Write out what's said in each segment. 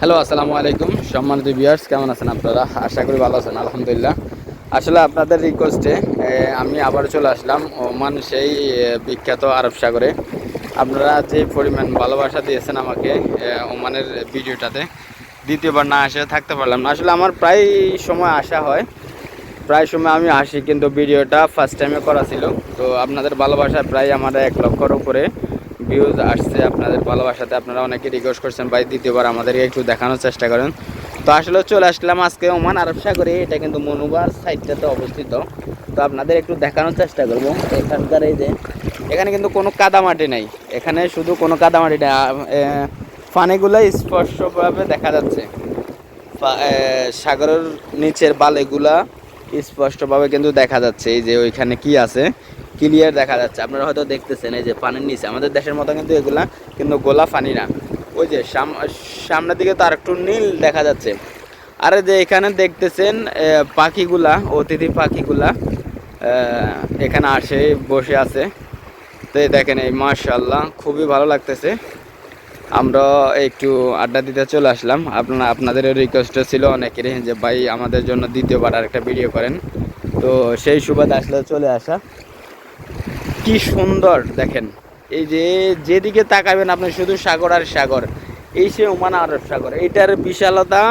Hello, আসসালামু আলাইকুম। সম্মানিত ভিউয়ার্স কেমন আছেন আপনারা? আশা করি ভালো আছেন, আলহামদুলিল্লাহ। আসলে আপনাদের রিকোয়েস্টে আমি আবার চলে আসলাম ওমান সেই বিখ্যাত আরব সাগরে। আপনারা যে পরিমাণ ভালোবাসা দিয়েছেন আমাকে ওমানের ভিডিওটাতে, দ্বিতীয়বার না আসে থাকতে পারলাম না। আসলে আমার প্রায় সময় আসা হয়। প্রায় সময় আমি আসি, কিন্তু ভিডিওটা ফার্স্ট টাইমে করা ছিল। তো আপনাদের ভালোবাসা প্রায় আমার এক লক্ষর উপরে। ভিউজ আসছে আপনাদের ভালোবাসাতে, আপনারা অনেকে রিকোয়েস্ট করছেন, ভাই, দ্বিতীয়বার আমাদেরকে একটু দেখানোর চেষ্টা করেন। তো আসলে চলে আসলাম আজকে ওমান আরব সাগরে, এটা কিন্তু মনুবার সাইডটাতে অবস্থিত। তো আপনাদের একটু দেখানোর চেষ্টা করব। এখানকার এই যে, এখানে কিন্তু কোনো কাদামাটি নেই। এখানে শুধু কোনো কাদামাটি নেই। পানিগুলো স্পষ্টভাবে দেখা যাচ্ছে। সাগরের নিচের বালিগুলা স্পষ্টভাবে কিন্তু দেখা যাচ্ছে। এই যে ওইখানে কি আছে? ক্লিয়ার দেখা যাচ্ছে। আপনারা হয়তো দেখতেছেন এই যে পানির নিচে। আমাদের দেশের মতো কিন্তু এগুলা কিন্তু গোলা পানি না। ওই যে সাম- সামনের দিকে তো একটু নীল দেখা যাচ্ছে। আর যে এখানে দেখতেছেন পাখিগুলা, অতিথি পাখিগুলা এখানে আসে, বসে আছে। তো দেখেন, এই মার্শাল্লাহ খুবই ভালো লাগতেছে। আমরা একটু আড্ডা দিতে চলে আসলাম। আপনার, আপনাদের রিকোয়েস্ট ছিল অনেকেরই যে, ভাই, আমাদের জন্য দ্বিতীয়বার আরেকটা ভিডিও করেন। তো সেই সুবাদে আসলে চলে আসা। কি সুন্দর, দেখেন। এই যে, যেদিকে তাকাবেন আপনি, শুধু সাগর আর সাগর। এই সে ওমান আরব সাগর এটার বিশালতা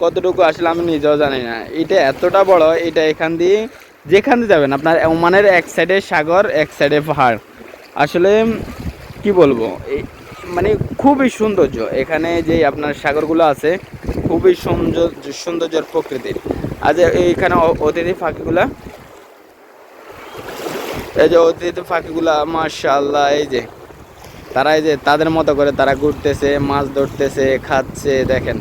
কতটুকু আসলে আমি নিজেও জানি না। এটা এতটা বড় এটা এখান দিয়ে, যেখান দিয়ে যাবেন, আপনার ওমানের এক সাইডে সাগর, এক সাইডে পাহাড়। আসলে, কি বলব মানে খুবই সৌন্দর্য। এখানে যে আপনার সাগরগুলো আছে, খুবই সৌন্দর্য, সৌন্দর্যের প্রকৃতির। আর যে এইখানে অতিথি পাখিগুলা এই যে অতিথি পাখিগুলা, মাশাআল্লাহ, এই যে। তারা এই যে, তাদের মতো করে তারা ঘুরতেছে, মাছ ধরতেছে, খাচ্ছে, দেখেন।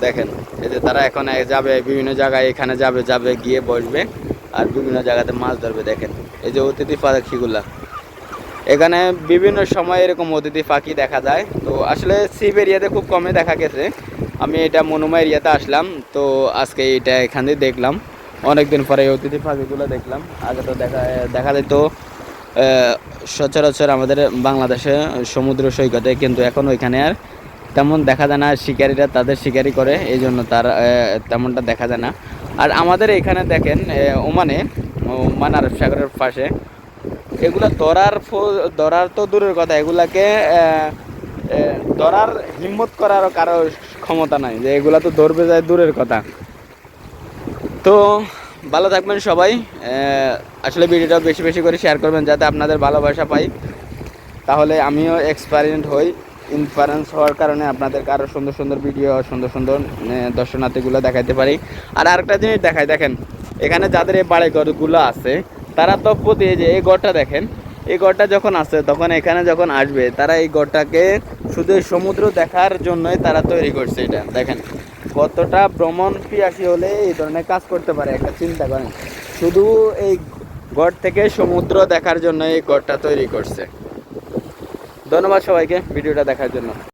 দেখেন, এই যে তারা এখন যাবে, বিভিন্ন জায়গায় এখানে যাবে যাবে, গিয়ে বসবে আর বিভিন্ন জায়গাতে মাছ ধরবে, দেখেন। এই যে অতিথি পাখিগুলা। এখানে বিভিন্ন সময় এরকম অতিথি পাখি দেখা যায়। তো আসলে সিপ এরিয়াতে খুব কমই দেখা গেছে। আমি এটা মনুমা এরিয়াতে আসলাম, তো আজকে এটা এখান দেখলাম। অনেকদিন পরে এই অতিথি পাখিগুলো দেখলাম। আগে তো দেখা দেখা যেত সচরাচর আমাদের বাংলাদেশে সমুদ্র সৈকতে, কিন্তু এখন ওইখানে আর তেমন দেখা যায় না। শিকারীরা তাদের শিকারি করে, এই জন্য তার তেমনটা দেখা যায় না। আর আমাদের এখানে দেখেন ওমানে, ওমান আরব সাগরের পাশে, এগুলো ধরার ধরার তো দূরের কথা, এগুলাকে ধরার হিম্মত করারও কারও ক্ষমতা নাই। যে এগুলা তো ধরবে যায় দূরের কথা। তো ভালো থাকবেন সবাই। আসলে ভিডিওটা বেশি বেশি করে শেয়ার করবেন যাতে আপনাদের ভালোবাসা পাই। তাহলে আমিও এক্সপারিয়েন্ট হই। ইনফারেন্স হওয়ার কারণে আপনাদেরকে আরও সুন্দর সুন্দর ভিডিও সুন্দর সুন্দর দর্শনার্থীগুলো দেখাইতে পারি। আর আরেকটা জিনিস দেখাই, দেখেন, এখানে যাদের এই বাড়ি ঘরগুলো আছে, তারা তো প্রতি যে এই ঘরটা দেখেন, এই ঘরটা যখন আসে তখন এখানে যখন আসবে, তারা এই ঘরটাকে শুধু সমুদ্র দেখার জন্যই তারা তৈরি করছে এটা, দেখেন। কতটা ভ্রমণ পিয়াসী হলে এই ধরনের কাজ করতে পারে? একটা চিন্তা করেন। শুধু এই ঘর থেকে সমুদ্র দেখার জন্য এই ঘরটা তৈরি করছে। ধন্যবাদ সবাইকে ভিডিওটা দেখার জন্য।